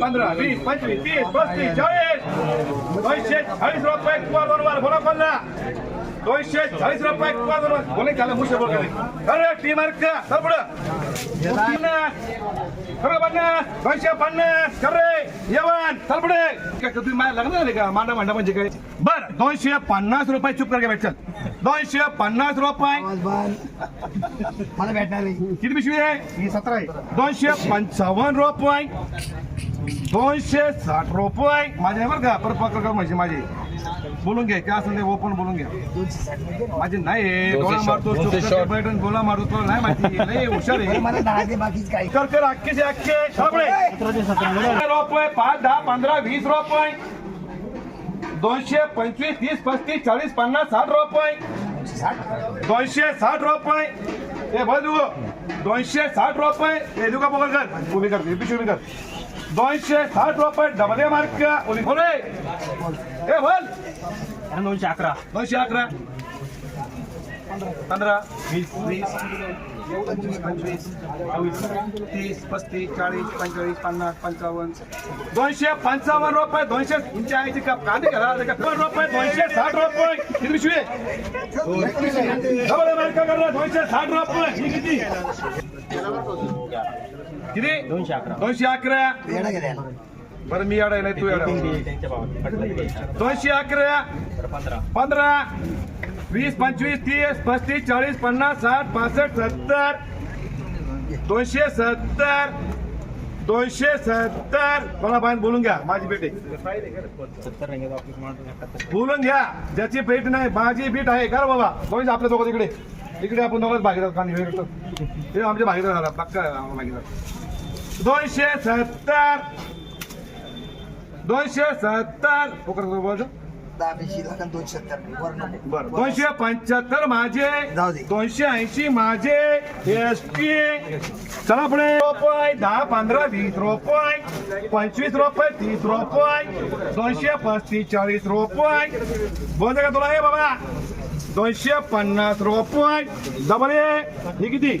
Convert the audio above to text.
पंधरा वीस पंचवीस तीस पस्तीस चाळीस. दोनशे चाळीस रुपये बोला दोनशे चाळीस रुपये बोले त्याला मुशे बोल अरे टी मार्क सर पुढं. पन्नास. खरं पन्नास. दोनशे पन्नास. खरे येवन सर पुढे. काय तुम्ही माझ्या लग्न झाले का? मांडा मांडा म्हणजे काय? बर दोनशे पन्नास रुपये चुप करके भेट चल दोनशे पन्नास रुपये. मला भेटणार किती पिशवी आहे? ही सतरा आहे. दोनशे पंचावन्न रुपये. दोनशे साठ रुपये माझे आहे बरं का परत पकड कर म्हणजे माझे. बोलून घे काय असं ते ओपन बोलून घ्या माझे नाही गोळा मारतो बैठून गोळा मारतो तुला नाही माहिती. नाही हुशार आहे. मला दहा ते बाकीच काही कर कर अख्खेचे अख्खे सगळे रुपये पाच दहा पंधरा वीस रुपये. दोनशे पंचवीस तीस पस्तीस चाळीस पन्नास साठ रुपये. दोनशे साठ रुपये. ए बाजू दोनशे साठ रुपये. हे देऊ का पकड कर उभी कर उभी कर. दोनशे साठ रुपये डबल मार्क उभी बोल रे. ए बोल. दोनशे अकरा. दोनशे अकरा. पंधरा. वीस. वीस. पंचवीस पंचवीस. तीस पस्तीस चाळीस पंचेचाळीस पन्नास पंचावन्न. दोनशे पंचावन्न रुपये दोनशे आईची का? कांदे करा दोन रुपये दोनशे साठ रुपये. पिशवी डबल ए मार्क कर दोनशे साठ रुपये. ही किती किती? दोनशे अकरा. दोनशे बरं मी अडायला तू अडा दोनशे अकरा. पंधरा. वीस पंचवीस तीस पस्तीस चाळीस पन्नास साठ पासष्ट सत्तर. दोनशे सत्तर. दोनशे सत्तर. मला बाहेर बोलून घ्या माझी भेट आहे. बोलून घ्या ज्याची भेट नाही माझी भेट आहे. का बाबा दोन्ही आपल्या दोघं तिकडे. इकडे आपण दोघंच भागीदार कांदी हे आमच्या भागीदार झाला पक्का भागीदार. दोनशे सत्तर. दोनशे सत्तर. आणि दोनशे बरं पंच्याहत्तर माझे. दोनशे ऐंशी माझे. एस टी चला पुढे. रुपये दहा पंधरा वीस रुपये. पंचवीस रुपये तीस रुपये. दोनशे पस्तीस चाळीस रुपये. बोलते का तुला? हे बाबा. दोनशे पन्नास रुपये. डबल हे किती?